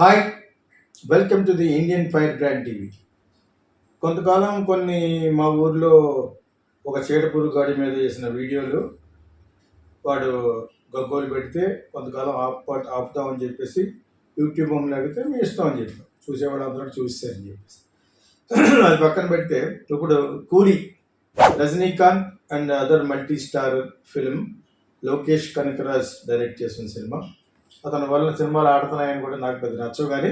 Hi welcome to the Indian fire brand TV. కొంతకాలం కొన్ని మా ఊర్లో ఒక చీడపురుగు గాడి మీద చేసిన వీడియోలు వాడు గగ్గోలు పెడితే కొంతకాలం ఆపు ఆపుతామని చెప్పేసి యూట్యూబ్ మమ్మల్ని అడిగితే మీ ఇష్టం అని చెప్పాం. చూసేవాళ్ళు అందరూ చూస్తారని చెప్పేసి. అది పక్కన పెడితే ఇప్పుడు Coolie Rajinikanth and other multi star film Lokesh Kanagaraj direct చేసిన సినిమా. అతని వల్ల సినిమాలు ఆడుతున్నాయని కూడా నాకు పెద్ద నచ్చవు కానీ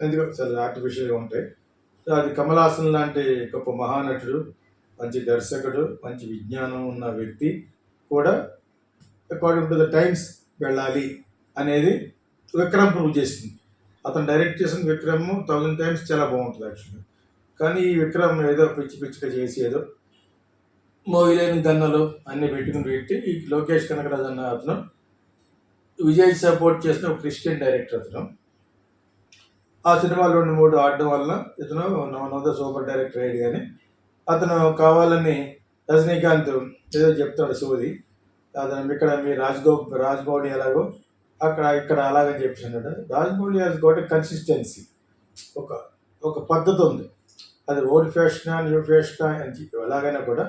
ఎందుకో చాలా ఆర్టిఫిషియల్గా ఉంటాయి. అది కమలాసన్ లాంటి గొప్ప మహానటుడు మంచి దర్శకుడు మంచి విజ్ఞానం ఉన్న వ్యక్తి కూడా అకార్డింగ్ టు ద టైమ్స్ వెళ్ళాలి అనేది విక్రమ్ ప్రూవ్ చేసింది. అతను డైరెక్ట్ చేసిన విక్రమ్ థౌజండ్ టైమ్స్ చాలా బాగుంటుంది యాక్చువల్గా కానీ ఈ విక్రమ్ ఏదో పిచ్చి పిచ్చిగా చేసి ఏదో మోగిలేని గన్నలు అన్నీ పెట్టుకుని పెట్టి ఈ లోకేష్ కనకరాజు అన్న అతను విజయ్ సపోర్ట్ చేసిన ఒక క్రిస్టియన్ డైరెక్టర్ అతను. ఆ సినిమాలు రెండు మూడు ఆడడం వల్ల ఇతను one of the super director అయ్యాడు కానీ అతను కావాలని రజనీకాంత్ ఏదో చెప్తాడు సూది అతను ఇక్కడ మీ రాజ్గో రాజ్గౌడి ఎలాగో అక్కడ ఇక్కడ అలాగని చెప్పాడు అన్నాడు. రాజ్గౌడి హాజ్ గోట్ కన్సిస్టెన్సీ ఒక ఒక పద్ధతి ఉంది. అది ఓల్డ్ ఫ్యాషనా న్యూ ఫ్యాషనా అని ఎలాగైనా కూడా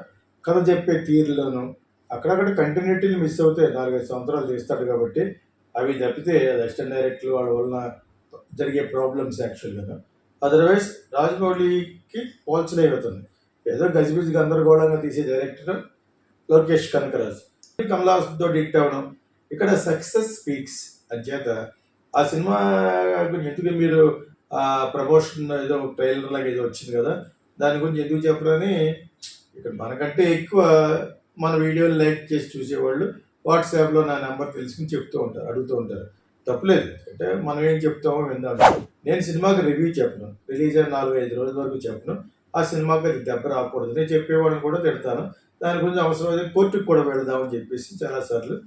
కథ చెప్పే తీరులోను అక్కడక్కడ కంటిన్యూటీలు మిస్ అవుతాయి నాలుగైదు సంవత్సరాలు చేస్తాడు కాబట్టి అవి తప్పితే అది అసిస్టెంట్ డైరెక్టర్ వాళ్ళ వలన జరిగే ప్రాబ్లమ్స్ యాక్చువల్గా. అదర్వైజ్ రాజమౌళికి పోల్చలేవుతుంది ఏదో గజిబిజి గందరగోళంగా తీసే డైరెక్టర్ లోకేష్ కనకరాజ్. కమలాస్తో డిక్ట్ అవ్వడం. ఇక్కడ సక్సెస్ స్పీక్స్. అధ్యత ఆ సినిమా గురించి ఎందుకు మీరు ప్రమోషన్ ఏదో ట్రైలర్ లాగా ఏదో వచ్చింది కదా దాని గురించి ఎందుకు చెప్పరని ఇక్కడ మనకంటే ఎక్కువ మన వీడియోలు లైక్ చేసి చూసేవాళ్ళు వాట్సాప్లో నా నెంబర్ తెలుసుకుని చెప్తూ ఉంటారు అడుగుతూ ఉంటారు. తప్పలేదు. అంటే మనం ఏం చెప్తామో విందాం. నేను సినిమాకి రివ్యూ చెప్పను. రిలీజ్ అయిన నాలుగు ఐదు రోజుల వరకు చెప్పను. ఆ సినిమాకి అది దెబ్బ రాకూడదు. నేను చెప్పేవాడిని కూడా తిడతాను. దాని గురించి అవసరమైతే కోర్టుకు కూడా వెళదామని చెప్పేసి చాలాసార్లు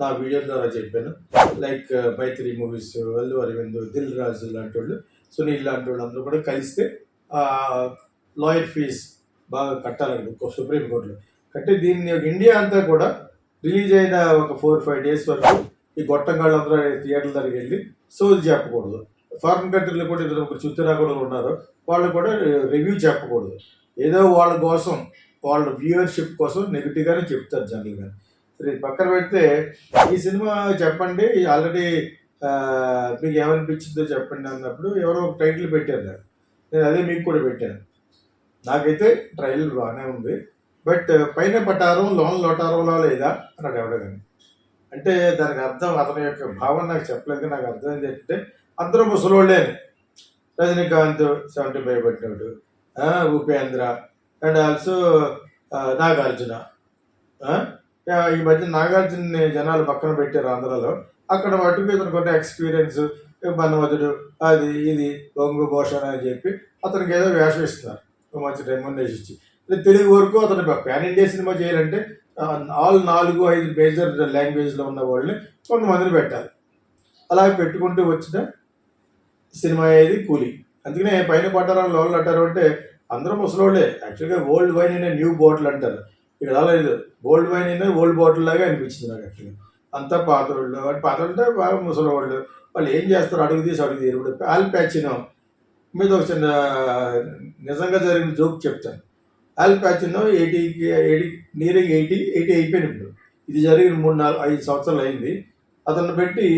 నా వీడియో ద్వారా చెప్పాను. Like uh, Mythri movies Allu Aravind Dil Raju లాంటి వాళ్ళు సునీల్ లాంటి వాళ్ళు అందరూ కూడా కలిస్తే లాయర్ ఫీజ్ బాగా కట్టాలండి. సుప్రీంకోర్టులో కట్టి దీన్ని ఇండియా అంతా కూడా రిలీజ్ అయిన ఒక ఫోర్ ఫైవ్ డేస్ వరకు ఈ గొట్టంగాళ్ళందరూ థియేటర్ల దగ్గరికి వెళ్ళి సోది చెప్పకూడదు. ఫారిన్ కంట్రీలో కూడా ఇద్దరు ఒక చిత్తూరా కూడా ఉన్నారు వాళ్ళు కూడా రివ్యూ చెప్పకూడదు. ఏదో వాళ్ళ కోసం వాళ్ళ వ్యూవర్షిప్ కోసం నెగిటివ్గానే చెప్తారు జనరల్గా సరే పక్కన పెడితే ఈ సినిమా చెప్పండి ఆల్రెడీ మీకు ఏమనిపించిందో చెప్పండి అన్నప్పుడు ఎవరో ఒక టైటిల్ పెట్టారు. నేను అదే మీకు కూడా పెట్టాను. నాకైతే ట్రైలర్ బాగానే ఉంది. బట్ పైన పట్టారం లోన్ లోటారంలో లేదా? అన్నాడు ఎవడో కానీ. అంటే దానికి అర్థం అతని యొక్క భావన నాకు చెప్పలేదు నాకు అర్థం ఏంటి అంటే అందరూ ముసలోళ్ళే రజనీకాంత్ సెవెంటీ ఫైవ్ పట్టినాడు ఉపేంద్ర అండ్ ఆల్సో నాగార్జున. ఈ మధ్య నాగార్జున జనాలు పక్కన పెట్టారు ఆంధ్రాలో. అక్కడ మటుకు ఇతను కొన్ని ఎక్స్పీరియన్స్ బనవదుడు అది ఇది బొంగు భూషణ అని చెప్పి అతనికి ఏదో వేషం ఇస్తున్నారు. మంచి రెమ్యునరేషన్ ఇచ్చి. తెలుగు వరకు అతను ప్యాన్ ఇండియా సినిమా చేయాలంటే ఆల్ నాలుగు ఐదు మేజర్ లాంగ్వేజ్లో ఉన్న వాళ్ళని కొంతమందిని పెట్టాలి. అలా పెట్టుకుంటూ వచ్చిన సినిమా అయ్యేది కూలీ. అందుకనే పైన పట్టారా లోన్లు అంటారు అంటే అందరూ ముసలోళ్ళే. యాక్చువల్గా ఓల్డ్ వైన్ అనే న్యూ బాటిల్ అంటారు. ఇక్కడ అలా లేదు. ఓల్డ్ వైన్ అయినా ఓల్డ్ బాటిల్ లాగా అనిపించింది నాకు యాక్చువల్గా. అంతా పాత్రలు వాళ్ళు అంటే అంటే బాగా ముసలివాళ్ళు వాళ్ళు ఏం చేస్తారు? అడుగు తీసి అడుగు తీరు ఇప్పుడు ఆల్ ప్యాచినో మీద ఒక చిన్న నిజంగా జరిగిన జోక్ చెప్తాను. ఆల్ ప్యాచినో ఎయిటీకి ఎయిటీ నియరింగ్ ఎయిటీ ఎయిటీ అయిపోయింది ఇప్పుడు. ఇది జరిగిన మూడు నాలుగు ఐదు సంవత్సరాలు అయింది. అతన్ని పెట్టి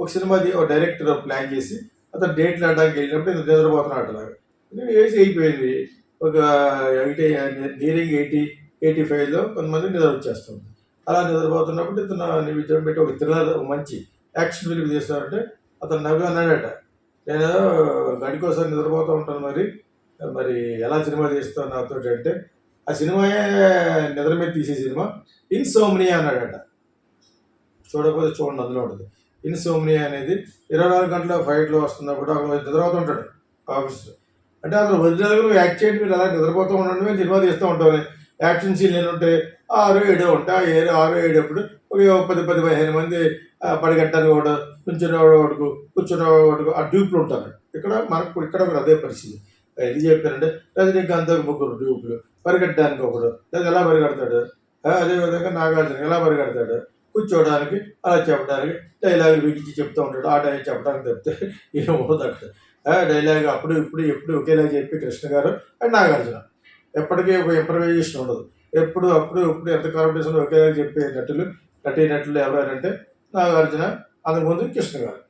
ఒక సినిమా ఒక డైరెక్టర్ ప్లాన్ చేసి అతను డేట్లు ఆడడానికి వెళ్ళినప్పుడు ఇంత నిద్రపోతున్నాడు అలాగా ఏసీ అయిపోయింది. ఒక ఎయిటీ నియరింగ్ ఎయిటీ ఎయిటీ ఫైవ్లో కొంతమంది నిద్ర వచ్చేస్తుంది. అలా నిద్రపోతున్నప్పుడు ఇతను నిమిషం పెట్టి ఒక థ్రిల్లర్ ఒక మంచి యాక్షన్ ఫిలిం చేస్తారంటే అతను నవ్వి అన్నాడట. నేను గడి కోసం నిద్రపోతూ ఉంటాను మరి. మరి ఎలా సినిమా తీస్తాను నాతో అంటే ఆ సినిమాయే నిద్ర మీద తీసే సినిమా. ఇన్సోమ్నియా అన్నాడట. చూడకపోతే చూడండి అందులో ఉంటుంది. ఇన్సోమ్నియా అనేది ఇరవై నాలుగు గంటల ఫైట్లో వస్తున్నప్పుడు అక్కడ నిద్రపోతుంటాడు ఆఫీస్ అంటే అతను ఒరిజినల్గా నువ్వు యాక్ట్ చేయండి మీరు అలా నిద్రపోతూ ఉండండి మేము సినిమా తీస్తూ ఉంటామని యాక్షన్ సీన్లు ఎన్ని ఉంటాయి ఆరు ఏడు ఉంటాయి ఆ ఏడు ఆరు ఏడు అప్పుడు ఒక పది పది పదిహేను మంది పడిగట్టని పడిగట్టారు ఒకడు ఒకటికు కూర్చున్నవాడు ఒకటికు ఆ డ్యూప్లు ఉంటారు. ఇక్కడ మనకు ఇక్కడ కూడా అదే పరిస్థితి. ఇది చెప్పారంటే రజనీకాంత్ ముగ్గురు డ్యూప్లు పరిగెట్టడానికి ఒకడు. లేదా ఎలా పరిగెడతాడు? అదేవిధంగా నాగార్జున ఎలా పరిగెడతాడు? కూర్చోవడానికి అలా చెప్పడానికి డైలాగులు బిగించి చెప్తూ ఉంటాడు. ఆ టైం చెప్పడానికి తప్పితే ఏమవుతుంది అక్కడ. డైలాగ్ అప్పుడు ఇప్పుడు ఎప్పుడు ఒకేలా చెప్పి కృష్ణ గారు అండ్ నాగార్జున. ఎప్పటికీ ఒక ఇంప్రవైజేషన్ ఉండదు. ఎప్పుడు అప్పుడు ఇప్పుడు ఎంత కాంపిటీషన్ ఒకేలా చెప్పే నటులు నటీ నటులు ఎవరంటే నాగార్జున అంతకుముందు కృష్ణ గారు.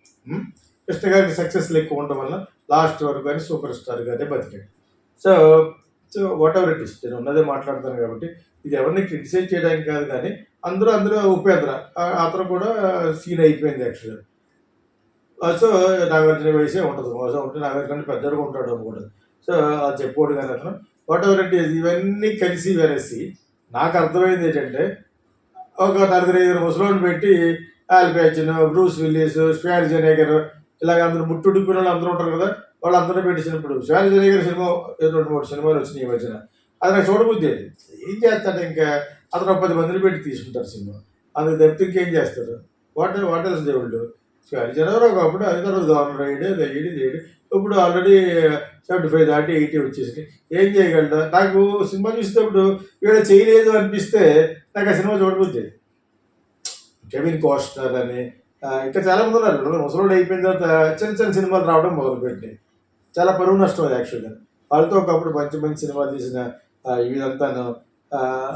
కృష్ణ గారికి సక్సెస్ ఎక్కువ ఉండడం వల్ల లాస్ట్ వరకు కానీ సూపర్ స్టార్ గారే బతికాడు. So so whatever it is నేను ఉన్నదే మాట్లాడతాను కాబట్టి ఇది ఎవరిని క్రిటిసైజ్ చేయడానికి కాదు కానీ అందరూ అందులో ఉపేంద్ర. అతను కూడా సీన్ అయిపోయింది యాక్చువల్గా సో నాగార్జున వయసే ఉంటుంది. మోసం ఉంటే నాగార్జున పెద్దగా ఉంటాడు అనుకుంటుంది సో అది చెప్పుకోడు కానీ అతను. వాట్ ఎవర్ ఇట్ ఈస్ ఇవన్నీ కలిసి వెరసి నాకు అర్థమైంది ఏంటంటే ఒక నలుగురు ఐదు ముసలోని పెట్టి ఆల్పాచిన్ బ్రూస్ విల్లీస్ స్వార్ జనేగర్ ఇలాగ అందరూ ముట్టుడు వాళ్ళు అందరూ ఉంటారు కదా వాళ్ళందరూ పెట్టినప్పుడు స్వార్ గారి సినిమా ఏదో రెండు మూడు సినిమాలు వచ్చినాయి ఈ మధ్యన. అది నాకు చూడబుద్ధి అది ఏం చేస్తాడు ఇంకా? అతను పది మందిని పెట్టి తీసుకుంటారు సినిమా. అందుకు తప్పితే ఇంకేం చేస్తారు వాటర్ వాటర్స్ దేవుళ్ళు. స్వార్ జనవరి ఒకప్పుడు అది తర్వాత గవర్నర్ అయ్యాడు అయ్యాడు ఇప్పుడు ఆల్రెడీ సెవెంటీ ఫైవ్ దాటి ఎయిటీ వచ్చేసి ఏం చేయగలరా నాకు సినిమా చూసేటప్పుడు వీడ చేయలేదు అనిపిస్తే నాకు ఆ సినిమా చూడబుద్ది కెవిన్ కోస్టర్ అని ఇంకా చాలామంది ఉన్నారు. ఇప్పుడు ముసలోడు అయిపోయిన తర్వాత చిన్న చిన్న సినిమాలు రావడం మొదలుపెట్టినాయి. చాలా పరువు నష్టం అది యాక్చువల్గా వాళ్ళతో ఒకప్పుడు మంచి మంచి సినిమాలు తీసిన ఇదంతాను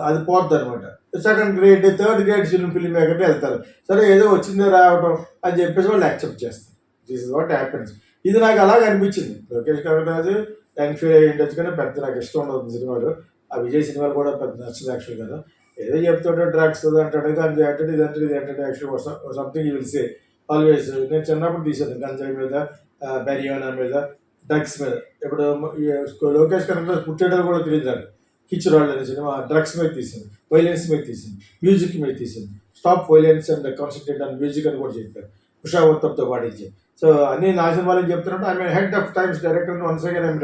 అది పోద్ది అనమాట second grade third grade film film మేకర్కి వెళ్తారు. సరే ఏదో వచ్చిందో రావటం అని చెప్పేసి వాళ్ళు యాక్సెప్ట్ చేస్తారు. దిస్ ఇస్ వాట్ హ్యాపెన్స్ ఇది నాకు అలాగే అనిపించింది. లోకేష్ కనకరాజు ఎన్ఫీల్ అయ్యి ఉండొచ్చు కానీ పెద్ద నాకు ఇష్టం ఉండదు సినిమాలు. ఆ విజయ్ సినిమాలు కూడా పెద్ద నచ్చదు యాక్చువల్ కదా. ఏదో చెప్తుంటే డ్రగ్స్ అంటాడు ఇది అంటే అంటే ఇది అంటే ఇది అంటే actual something you will say always నేను చిన్నప్పుడు తీసాను గంజాయి మీద బెరియోనా మీద డ్రగ్స్ మీద. ఇప్పుడు లోకేష్ కనకరాజు పుట్టేటప్పుడు కూడా తెలియదు కిచ్ రాళ్ళు అనే సినిమా డ్రగ్స్ మీద తీసింది వైలెన్స్ మీద తీసింది మ్యూజిక్ మీద తీసింది. Stop violence and concentrate on music అని కూడా చెప్పారు. ఉషా ఉత్తమ్తో పాటించి. సో అన్ని నా సినిమాలు చెప్తున్నట్టు I mean head of times director once again I'm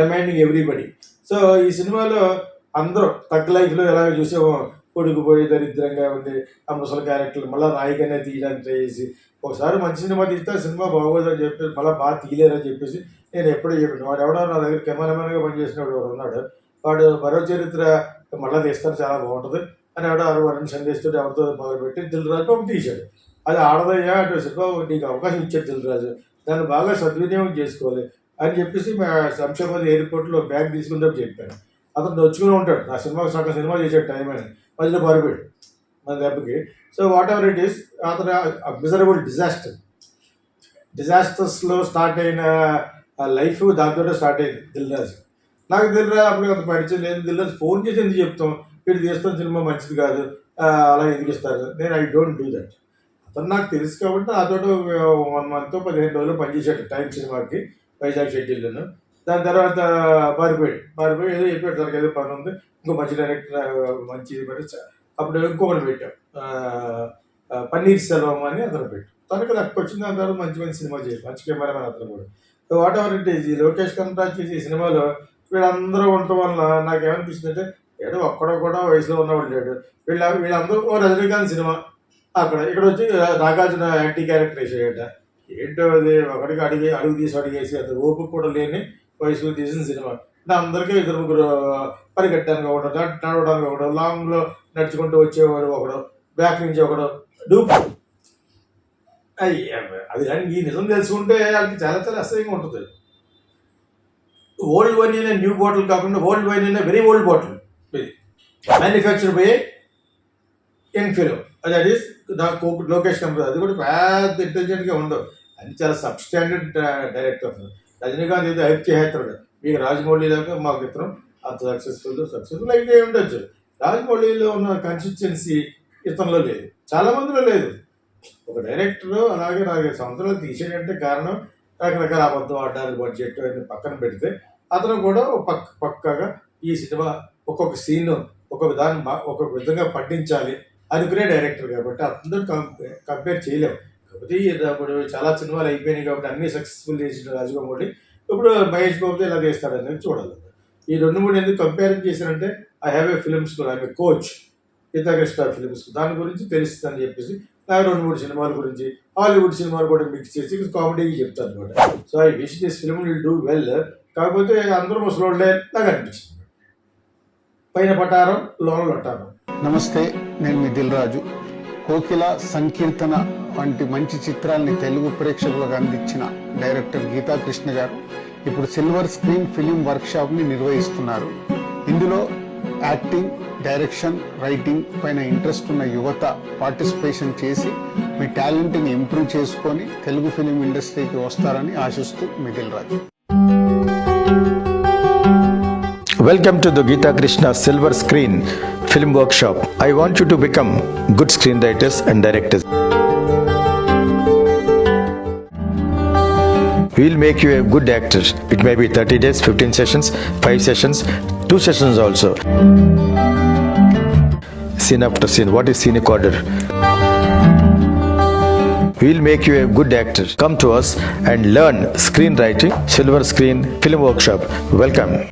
reminding everybody. So ఈ సినిమాలో అందరూ తగ్గ లైఫ్లో ఎలాగ చూసామో కొడుకుపోయి దరిద్రంగా ఉండి ఆ ముసలి క్యారెక్టర్లు మళ్ళీ నాయకనే తీయడానికి ట్రై చేసి ఒకసారి మంచి సినిమా తీస్తే సినిమా బాగోదని చెప్పేసి మళ్ళీ బాగా తీయలేరని చెప్పేసి నేను ఎప్పుడూ చెప్పాను వాడు ఎవడో నా దగ్గర కెమెరామెన్గా పనిచేసినప్పుడు వాడు ఉన్నాడు. వాడు మరో చరిత్ర మళ్ళీ తీస్తారు చాలా బాగుంటుంది అని ఎవడో అరవై వరుణ్ సందేశ్ ఎవరితో మొదలుపెట్టి దిల్ రాజు తీశాడు. అది ఆడదయ్యా అంటే సినిమా నీకు అవకాశం ఇచ్చాడు దిల్ రాజు దాన్ని బాగా సద్వినియోగం చేసుకోవాలి అని చెప్పేసి మా శంషాబాద్ ఎయిర్పోర్ట్లో బ్యాగ్ తీసుకుందాం చెప్పాను అతను నొచ్చుకుని ఉంటాడు. నా సినిమా సగం సినిమా చేసాడు టైం అని. మధ్యలో పారిపోయాడు మన దెబ్బకి. So whatever it is అతను మిజరబుల్ డిజాస్టర్ డిజాస్టర్స్లో స్టార్ట్ అయిన లైఫ్ దాంతో స్టార్ట్ అయింది దిల్రాజ్. నాకు దిల్రాజ్ అప్పుడు అంత పరిచయం లేదు. దిల్రాజ్ ఫోన్ చేసి ఎందుకు చెప్తాం? వీడు తీస్తాం సినిమా మంచిది కాదు. అలా ఎందుకు ఇస్తారు? నేను ఐ డోంట్ డూ దట్ అతను నాకు తెలుసు కాబట్టి నాతో వన్ మంత్ పదిహేను రోజులు పనిచేసాడు టైం సినిమాకి వైజాగ్ షెడ్యూల్ను దాని తర్వాత పారిపోయాడు పారిపోయి ఏదో చెప్పాడు తనకు ఏదో పని ఉంది. ఇంకో మంచి డైరెక్టర్ మంచి అప్పుడు ఇంకొకటి పెట్టాం. పన్నీర్ సెల్వం అని అతను పెట్టు తనకి నాకు వచ్చిన దాని తర్వాత మంచి మంచి సినిమా చేసి మంచి కెమెరామెన్ అతను కూడా. So whatever it is ఈ లోకేష్ కనరాజ్ చేసే సినిమాలో వీళ్ళందరూ ఉండటం వల్ల నాకు ఏమనిపిస్తుంది అంటే ఏదో ఒక్కడో కూడా వయసులో ఉన్నవాడు లేడు. వీళ్ళ వీళ్ళందరూ ఓ రజనీకాంత్ సినిమా. అక్కడ ఇక్కడ వచ్చి నాగార్జున యాంటీ క్యారెక్టర్ వేసేయట ఏంటో అది ఒకడికి అడిగి అడుగు తీసి అడిగేసి అది ఓపిక కూడా లేని వయసులో తీసిన సినిమా. అంటే అందరికీ ఇద్దరు ముగ్గురు పరిగెట్టడానికి ఒకడు నడవడానికి ఒకడు లాంగ్లో నడుచుకుంటూ వచ్చేవాడు ఒకడు బ్యాక్ నుంచి ఒకడు. డూప్ అయ్యా అది కానీ ఈ నిజం తెలుసుకుంటే వాళ్ళకి చాలా చాలా అసహ్యంగా ఉంటుంది. ఓల్డ్ వైన్ అయినా న్యూ బాటిల్ కాకుండా ఓల్డ్ వైన్ అయినా వెరీ ఓల్డ్ బాటిల్ ఇది. మ్యానుఫ్యాక్చర్ బై యంగ్ ఫిలిం అది అది నాకు లోకేష్ కంపెనీ అది కూడా పెద్ద ఇంటెలిజెంట్గా ఉండవు. అది చాలా సబ్స్టాండర్డ్ డైరెక్టర్ uh, రజనీకాంత్ ఏదో హైప్ మీకు రాజమౌళి దాకా మాకు ఇతరం అంత సక్సెస్ఫుల్ సక్సెస్ఫుల్ అయితే ఉండొచ్చు? రాజమౌళిలో ఉన్న కన్సిస్టెన్సీ ఇతనిలో లేదు. చాలా మందిలో లేదు. ఒక డైరెక్టర్ అలాగే నాలుగైదు సంవత్సరాలు తీసేటంటే కారణం రకరకాల అబద్ధం ఆడడానికి బడ్జెట్ అన్ని పక్కన పెడితే అతను కూడా పక్క పక్కగా ఈ సినిమా ఒక్కొక్క సీన్ ఒక్కొక్క దాన్ని ఒక్కొక్క విధంగా పట్టించాలి అనుకునే డైరెక్టర్ కాబట్టి అందరూ కంపేర్ చేయలేము కాకపోతే అప్పుడు చాలా సినిమాలు అయిపోయినాయి కాబట్టి అన్ని సక్సెస్ఫుల్ చేసిన రాజగోపాల్ ఇప్పుడు మహేష్ బాబుతో ఇలా చేస్తాడు చూడాలి. ఈ రెండు మూడు ఎందుకు కంపేర్ చేశారంటే I have a films I coach ఇతకృష్ణ films దాని గురించి తెలుస్తుందని చెప్పేసి నాకు రెండు మూడు సినిమాల గురించి హాలీవుడ్ సినిమాలు కూడా మిక్స్ చేసి కామెడీకి చెప్తాను అనమాట so I wish this film will do well కాకపోతే అందరూ ముసలోళ్ళే నాకు అనిపించింది. పైన పటారం లోన లొట్టారం నమస్తే నేను మీ దిల్ రాజు. కోకిల సంకీర్తన వంటి మంచి చిత్రాల్ని తెలుగు ప్రేక్షకులకు అందించిన డైరెక్టర్ గీతాకృష్ణ గారు ఇప్పుడు సిల్వర్ స్క్రీన్ ఫిలిం వర్క్షాప్ని నిర్వహిస్తున్నారు. ఇందులో యాక్టింగ్ డైరెక్షన్ రైటింగ్ పైన ఇంట్రెస్ట్ ఉన్న యువత పార్టిసిపేషన్ చేసి మీ టాలెంట్ని ఇంప్రూవ్ చేసుకొని తెలుగు ఫిలిం ఇండస్ట్రీకి వస్తారని ఆశిస్తూ Migil Raju. Welcome to the Geethakrishna silver screen Film Workshop. I want you to become good screenwriters and directors. We'll make you a good actor. It may be 30 days, 15 sessions, 5 sessions, 2 sessions also. Scene after scene. What is scenic order? We'll make you a good actor. Come to us and learn screenwriting, Silver Screen Film Workshop. Welcome.